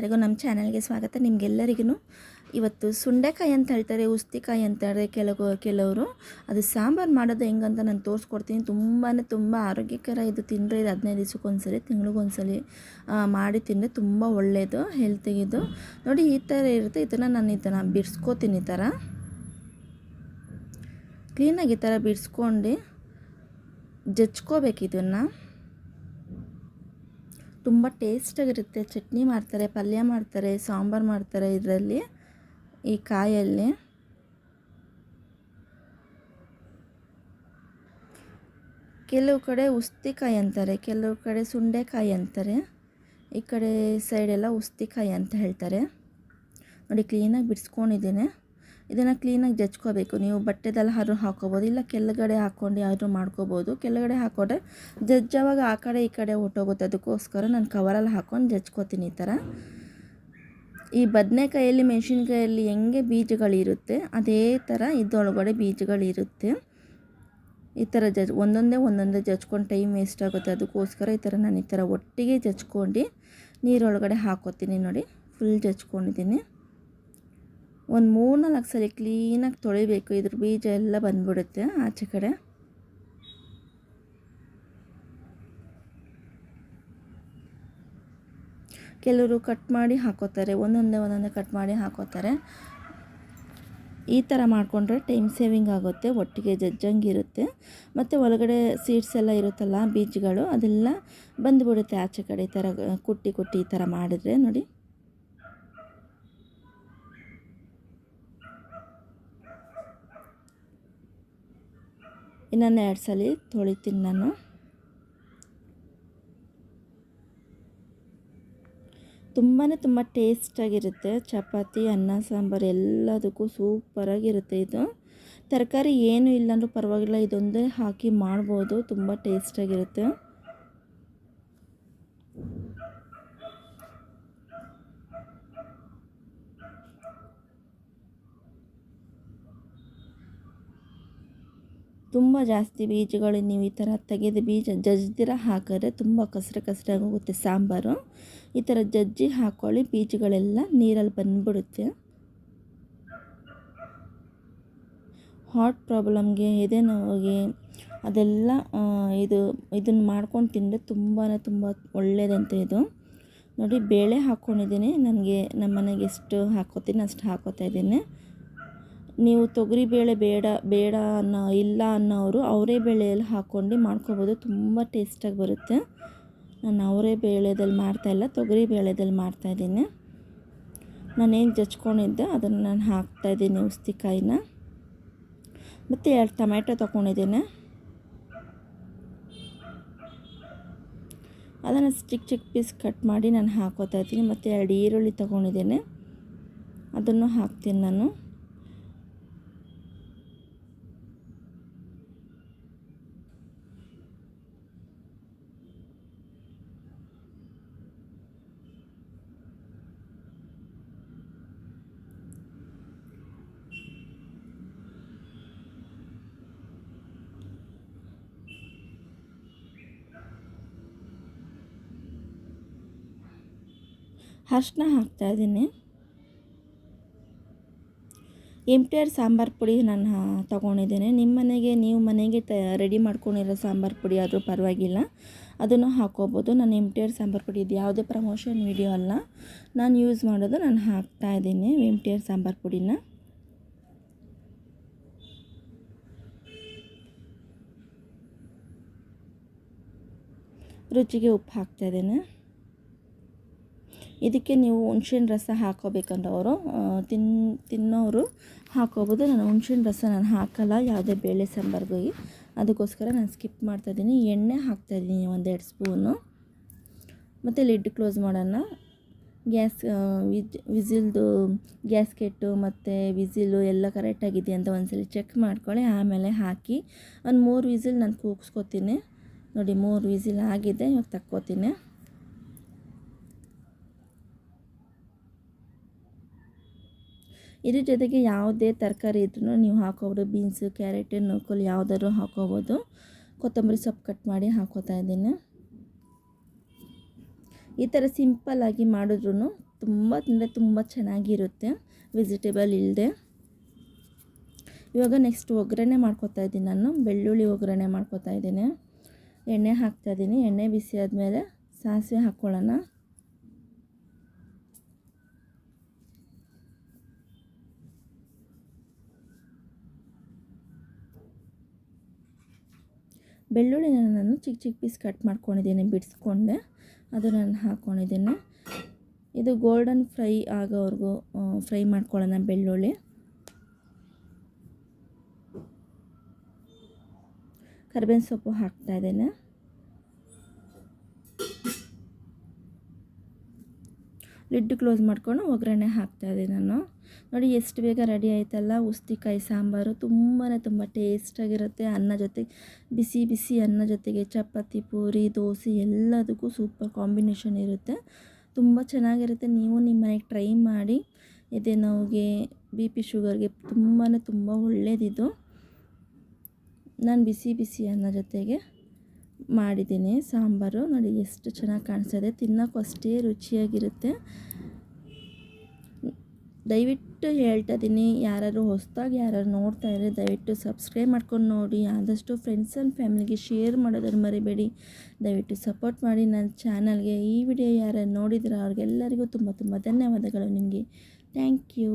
ಎಲ್ಲರಿಗೂ ನಮ್ಮ ಚಾನಲ್ಗೆ ಸ್ವಾಗತ ನಿಮಗೆಲ್ಲರಿಗೂ ಇವತ್ತು ಸುಂಡೆಕಾಯಿ ಅಂತ ಹೇಳ್ತಾರೆ, ಉಸ್ತಿಕಾಯಿ ಅಂತಾರೆ ಕೆಲವು ಕೆಲವರು. ಅದು ಸಾಂಬಾರು ಮಾಡೋದು ಹೆಂಗಂತ ನಾನು ತೋರಿಸ್ಕೊಡ್ತೀನಿ. ತುಂಬಾ ತುಂಬ ಆರೋಗ್ಯಕರ ಇದು ತಿಂದರೆ ಇದು ಹದಿನೈದು ದಿವಸಕ್ಕೊಂದ್ಸಲಿ ತಿಂಗಳಿಗೊಂದ್ಸಲಿ ಮಾಡಿ ತಿಂದರೆ ತುಂಬ ಒಳ್ಳೆಯದು ಹೆಲ್ತಿಗಿದು ನೋಡಿ ಈ ಥರ ಇರುತ್ತೆ. ಇದನ್ನು ನಾನು ಇದನ್ನು ಬಿಡಿಸ್ಕೋತೀನಿ ಈ ಥರ. ಕ್ಲೀನಾಗಿ ಈ ಥರ ಬಿಡಿಸ್ಕೊಂಡು ಜಚ್ಕೋಬೇಕು ಇದನ್ನು. ತುಂಬ ಟೇಸ್ಟಾಗಿರುತ್ತೆ. ಚಟ್ನಿ ಮಾಡ್ತಾರೆ, ಪಲ್ಯ ಮಾಡ್ತಾರೆ, ಸಾಂಬಾರು ಮಾಡ್ತಾರೆ ಇದರಲ್ಲಿ, ಈ ಕಾಯಲ್ಲಿ. ಕೆಲವು ಕಡೆ ಉಸ್ತಿಕಾಯಿ ಅಂತಾರೆ, ಕೆಲವು ಕಡೆ ಸುಂಡೆಕಾಯಿ ಅಂತಾರೆ, ಈ ಕಡೆ ಸೈಡೆಲ್ಲ ಉಸ್ತಿಕಾಯಿ ಅಂತ ಹೇಳ್ತಾರೆ. ನೋಡಿ, ಕ್ಲೀನಾಗಿ ಬಿಡಿಸ್ಕೊಂಡಿದ್ದೇನೆ. ಇದನ್ನು ಕ್ಲೀನಾಗಿ ಜಜ್ಕೋಬೇಕು ನೀವು ಬಟ್ಟೆದಲ್ಲಿ ಆದರೂ ಹಾಕೋಬೋದು, ಇಲ್ಲ ಕೆಳಗಡೆ ಹಾಕ್ಕೊಂಡು ಆದರೂ ಮಾಡ್ಕೋಬೋದು. ಕೆಳಗಡೆ ಹಾಕೊಂಡ್ರೆ ಜಜ್ಜವಾಗ ಆ ಕಡೆ ಈ ಕಡೆ ಹೊಟ್ಟೋಗುತ್ತೆ ಅದಕ್ಕೋಸ್ಕರ ನಾನು ಕವರಲ್ಲಿ ಹಾಕ್ಕೊಂಡು ಜಜ್ಕೋತೀನಿ ಈ ಥರ ಈ ಬದನೆಕಾಯಲ್ಲಿ, ಮೆಣಸಿನ್ಕಾಯಲ್ಲಿ ಹೆಂಗೆ ಬೀಜಗಳಿರುತ್ತೆ, ಅದೇ ಥರ ಇದೊಳಗಡೆ ಬೀಜಗಳಿರುತ್ತೆ. ಈ ಥರ ಜಜ್ ಒಂದೊಂದೇ ಒಂದೊಂದೇ ಜಜ್ಕೊಂಡು ಟೈಮ್ ವೇಸ್ಟ್ ಆಗುತ್ತೆ. ಅದಕ್ಕೋಸ್ಕರ ಈ ಥರ ನಾನು ಈ ಥರ ಒಟ್ಟಿಗೆ ಜಜ್ಕೊಂಡು ನೀರೊಳಗಡೆ ಹಾಕೋತೀನಿ ನೋಡಿ. ಫುಲ್ ಜಜ್ಕೊಂಡಿದ್ದೀನಿ. ಒಂದು ಮೂರು ನಾಲ್ಕು ಸಲ ಕ್ಲೀನಾಗಿ ತೊಳಿಬೇಕು. ಇದ್ರ ಬೀಜ ಎಲ್ಲ ಬಂದ್ಬಿಡುತ್ತೆ ಆಚೆ ಕಡೆ. ಕೆಲವರು ಕಟ್ ಮಾಡಿ ಹಾಕೋತಾರೆ. ಒಂದೊಂದೇ ಒಂದೊಂದೇ ಕಟ್ ಮಾಡಿ ಹಾಕೋತಾರೆ. ಈ ಥರ ಮಾಡಿಕೊಂಡ್ರೆ ಟೈಮ್ ಸೇವಿಂಗ್ ಆಗುತ್ತೆ. ಒಟ್ಟಿಗೆ ಜಜ್ಜಂಗಿರುತ್ತೆ ಮತ್ತು ಒಳಗಡೆ ಸೀಡ್ಸ್ ಎಲ್ಲ ಇರುತ್ತಲ್ಲ ಬೀಜಗಳು, ಅದೆಲ್ಲ ಬಂದುಬಿಡುತ್ತೆ ಆಚೆ ಕಡೆ ಈ ಥರ ಕುಟ್ಟಿ ಕುಟ್ಟಿ ಈ ಥರ ಮಾಡಿದರೆ ನೋಡಿ. ಇನ್ನೊಂದು ಎರಡು ಸಲ ತೊಳಿತೀನಿ ನಾನು. ತುಂಬಾ ತುಂಬ ಟೇಸ್ಟಾಗಿರುತ್ತೆ ಚಪಾತಿ, ಅನ್ನ, ಸಾಂಬಾರು ಎಲ್ಲದಕ್ಕೂ ಸೂಪರಾಗಿರುತ್ತೆ ಇದು. ತರಕಾರಿ ಏನೂ ಇಲ್ಲಾಂದ್ರೂ ಪರವಾಗಿಲ್ಲ, ಇದೊಂದೇ ಹಾಕಿ ಮಾಡ್ಬೋದು. ತುಂಬ ಟೇಸ್ಟಾಗಿರುತ್ತೆ ತುಂಬ ಜಾಸ್ತಿ ಬೀಜಗಳು ನೀವು ಈ ಥರ ತೆಗೆದು ಬೀಜ ಜಜ್ದಿರ ಹಾಕಿದ್ರೆ ತುಂಬ ಕಸರೆ ಕಸರೆ ಹೋಗುತ್ತೆ ಸಾಂಬಾರು. ಈ ಥರ ಜಜ್ಜಿ ಹಾಕ್ಕೊಳ್ಳಿ ಬೀಜಗಳೆಲ್ಲ ನೀರಲ್ಲಿ ಬಂದುಬಿಡುತ್ತೆ. ಹಾರ್ಟ್ ಪ್ರಾಬ್ಲಮ್ಗೆ ಎದೆ ನೋವಿಗೆ ಅದೆಲ್ಲ ಇದು, ಇದನ್ನು ಮಾಡ್ಕೊಂಡು ತಿಂದರೆ ತುಂಬಾ ತುಂಬ ಒಳ್ಳೆಯದಂತೆ ಇದು. ನೋಡಿ, ಬೇಳೆ ಹಾಕ್ಕೊಂಡಿದ್ದೀನಿ ನನಗೆ ನಮ್ಮ ಮನೆಗೆ ಎಷ್ಟು ಹಾಕೋತೀನಿ, ಅಷ್ಟು ಹಾಕೋತಾ ಇದ್ದೀನಿ. ನೀವು ತೊಗರಿಬೇಳೆ ಬೇಡ ಬೇಡ ಅನ್ನೋ, ಇಲ್ಲ ಅನ್ನೋರು ಅವರೇ ಬೇಳೆಯಲ್ಲಿ ಹಾಕ್ಕೊಂಡು ಮಾಡ್ಕೊಬೋದು. ತುಂಬ ಟೇಸ್ಟಾಗಿ ಬರುತ್ತೆ. ನಾನು ಅವರೇ ಬೇಳೆದಲ್ಲಿ ಮಾಡ್ತಾಯಿಲ್ಲ ತೊಗರಿ ಬೇಳೆದಲ್ಲಿ ಮಾಡ್ತಾಯಿದ್ದೀನಿ ನಾನೇನು ಜಚ್ಕೊಂಡಿದ್ದೆ ಅದನ್ನು ನಾನು ಹಾಕ್ತಾಯಿದ್ದೀನಿ ಉಸ್ತಿಕಾಯಿನ. ಮತ್ತು ಎರಡು ಟೊಮೆಟೊ ತೊಗೊಂಡಿದ್ದೀನಿ. ಅದನ್ನು ಚಿಕ್ಕ ಚಿಕ್ಕ ಪೀಸ್ ಕಟ್ ಮಾಡಿ ನಾನು ಹಾಕೋತಾ ಇದ್ದೀನಿ. ಮತ್ತು ಎರಡು ಈರುಳ್ಳಿ ತೊಗೊಂಡಿದ್ದೀನಿ. ಅದನ್ನು ಹಾಕ್ತೀನಿ ನಾನು. ಅರ್ಶಿನ ಹಾಕ್ತಾ ಇದ್ದೀನಿ. ಟಿ ಆರ್ ಸಾಂಬಾರು ಪುಡಿ ನಾನು ತಗೊಂಡಿದ್ದೇನೆ. ನಿಮ್ಮ ಮನೆಗೆ, ನೀವು ಮನೆಗೆ ತ ರೆಡಿ ಮಾಡ್ಕೊಂಡಿರೋ ಸಾಂಬಾರು ಪುಡಿ ಆದರೂ ಪರವಾಗಿಲ್ಲ. ಅದನ್ನು ಹಾಕೋಬೋದು. ನಾನು ಆರ್ ಸಾಂಬಾರು ಪುಡಿ, ಇದು ಯಾವುದೇ ಪ್ರಮೋಷನ್ ವಿಡಿಯೋ ಅಲ್ಲ. ನಾನು ಯೂಸ್ ಮಾಡೋದು, ನಾನು ಹಾಕ್ತಾ ಇದ್ದೀನಿ ಆರ್ ಸಾಂಬಾರು ಪುಡಿನ. ರುಚಿಗೆ ಉಪ್ಪು ಹಾಕ್ತಾಯಿದ್ದೇನೆ ಇದಕ್ಕೆ ನೀವು ಹುಣ್ಸಿನ ರಸ ಹಾಕೋಬೇಕಂದವರು ತಿನ್, ತಿನ್ನೋರು ಹಾಕೋಬೋದು. ನಾನು ಹುಣ್ಸಿನ ರಸ ನಾನು ಹಾಕಲ್ಲ, ಯಾವುದೇ ಬೇಳೆ ಸಾಂಬಾರ್ಗೆ ಅದಕ್ಕೋಸ್ಕರ ನಾನು ಸ್ಕಿಪ್ ಮಾಡ್ತಾಯಿದ್ದೀನಿ ಎಣ್ಣೆ ಹಾಕ್ತಾಯಿದ್ದೀನಿ ಒಂದೆರಡು ಸ್ಪೂನು. ಮತ್ತು ಲಿಡ್ ಕ್ಲೋಸ್ ಮಾಡೋಣ. ಗ್ಯಾಸ್ ವಿಸಿಲ್ದು ಗ್ಯಾಸ್ಕೆಟ್ಟು ಮತ್ತು ವಿಸಿಲು ಎಲ್ಲ ಕರೆಕ್ಟಾಗಿದೆ ಅಂತ ಒಂದ್ಸಲ ಚೆಕ್ ಮಾಡ್ಕೊಳ್ಳಿ. ಆಮೇಲೆ ಹಾಕಿ ಒಂದು ಮೂರು ವಿಸಿಲ್ ನಾನು ಕೂಗಿಸ್ಕೊತೀನಿ. ನೋಡಿ ಮೂರು ವಿಸಿಲ್ ಆಗಿದೆ, ಇವಾಗ ತಕ್ಕೋತೀನಿ. ಇದ್ರ ಜೊತೆಗೆ ಯಾವುದೇ ತರಕಾರಿ ಇದ್ರೂ ನೀವು ಹಾಕೋಬೋದು, ಬೀನ್ಸು, ಕ್ಯಾರೆಟ್ ನೂಕಲ್ ಯಾವುದಾದ್ರು ಹಾಕೋಬೋದು. ಕೊತ್ತಂಬರಿ ಸೊಪ್ಪು ಕಟ್ ಮಾಡಿ ಹಾಕೋತಾ ಇದ್ದೀನಿ. ಈ ಥರ ಸಿಂಪಲ್ಲಾಗಿ ಮಾಡಿದ್ರೂ ತುಂಬ ಅಂದರೆ ತುಂಬ ಚೆನ್ನಾಗಿರುತ್ತೆ, ವೆಜಿಟೇಬಲ್ ಇಲ್ಲದೆ. ಇವಾಗ ನೆಕ್ಸ್ಟ್ ಒಗ್ಗರಣೆ ಮಾಡ್ಕೊತಾ ಇದ್ದೀನಿ ನಾನು, ಬೆಳ್ಳುಳ್ಳಿ ಒಗ್ಗರಣೆ ಮಾಡ್ಕೊತಾ ಇದ್ದೀನಿ. ಎಣ್ಣೆ ಹಾಕ್ತಾಯಿದ್ದೀನಿ ಎಣ್ಣೆ ಬಿಸಿ ಆದಮೇಲೆ ಸಾಸಿವೆ ಹಾಕ್ಕೊಳ್ಳೋಣ. ಬೆಳ್ಳುಳ್ಳಿನ ನಾನು ಚಿಕ್ಕ ಚಿಕ್ಕ ಪೀಸ್ ಕಟ್ ಮಾಡ್ಕೊಂಡಿದ್ದೀನಿ, ಬಿಡಿಸ್ಕೊಂಡೆ. ಅದು ನಾನು ಹಾಕ್ಕೊಂಡಿದ್ದೀನಿ ಇದು ಗೋಲ್ಡನ್ ಫ್ರೈ ಆಗೋವರೆಗೂ ಫ್ರೈ ಮಾಡ್ಕೊಳ್ಳೋಣ ಬೆಳ್ಳುಳ್ಳಿ. ಕರಿಬೇವಿನ ಸೊಪ್ಪು ಹಾಕ್ತಾ ಇದ್ದೇನೆ. ಲಿಡ್ ಕ್ಲೋಸ್ ಮಾಡ್ಕೊಂಡು ಒಗ್ಗರಣೆ ಹಾಕ್ತಾಯಿದ್ದೀನಿ ನಾನು. ನೋಡಿ ಎಷ್ಟು ಬೇಗ ರೆಡಿ ಆಯ್ತಲ್ಲ? ಉಸ್ತಿಕಾಯಿ, ಸಾಂಬಾರು ತುಂಬಾ ತುಂಬ ಟೇಸ್ಟಾಗಿರುತ್ತೆ ಅನ್ನ ಜೊತೆ ಬಿಸಿ ಬಿಸಿ ಅನ್ನ ಜೊತೆಗೆ ಚಪಾತಿ, ಪೂರಿ, ದೋಸೆ ಎಲ್ಲದಕ್ಕೂ ಸೂಪರ್ ಕಾಂಬಿನೇಷನ್ ಇರುತ್ತೆ. ತುಂಬ ಚೆನ್ನಾಗಿರುತ್ತೆ. ನೀವು ನಿಮ್ಮ ಮನೆಗೆ ಟ್ರೈ ಮಾಡಿ. ಎದೆ ನೋವಿಗೆ ಬಿ ಪಿ ಶುಗರ್ಗೆ ತುಂಬಾ ತುಂಬ ಒಳ್ಳೆಯದಿದು ನಾನು ಬಿಸಿ ಬಿಸಿ ಅನ್ನ ಜೊತೆಗೆ ಮಾಡಿದ್ದೀನಿ. ಸಾಂಬಾರು ನೋಡಿ ಎಷ್ಟು ಚೆನ್ನಾಗಿ ಕಾಣಿಸ್ತದೆ. ತಿನ್ನೋಕ್ಕೂ ಅಷ್ಟೇ ರುಚಿಯಾಗಿರುತ್ತೆ. ದಯವಿಟ್ಟು ಹೇಳ್ತಾ ಇದ್ದೀನಿ ಯಾರಾದ್ರು ಹೊಸದಾಗಿ ಯಾರು ನೋಡ್ತಾ ಇದ್ದರೆ ದಯವಿಟ್ಟು ಸಬ್ಸ್ಕ್ರೈಬ್ ಮಾಡ್ಕೊಂಡು ನೋಡಿ. ಆದಷ್ಟು ಫ್ರೆಂಡ್ಸ್ ಆ್ಯಂಡ್ ಫ್ಯಾಮಿಲಿಗೆ ಶೇರ್ ಮಾಡೋದನ್ನು ಮರಿಬೇಡಿ. ದಯವಿಟ್ಟು ಸಪೋರ್ಟ್ ಮಾಡಿ ನನ್ನ ಚಾನಲ್ಗೆ ಈ ವಿಡಿಯೋ ಯಾರು ನೋಡಿದ್ರೆ ಅವ್ರಿಗೆಲ್ಲರಿಗೂ ತುಂಬ ತುಂಬ ಧನ್ಯವಾದಗಳು ನಿಮಗೆ. Thank you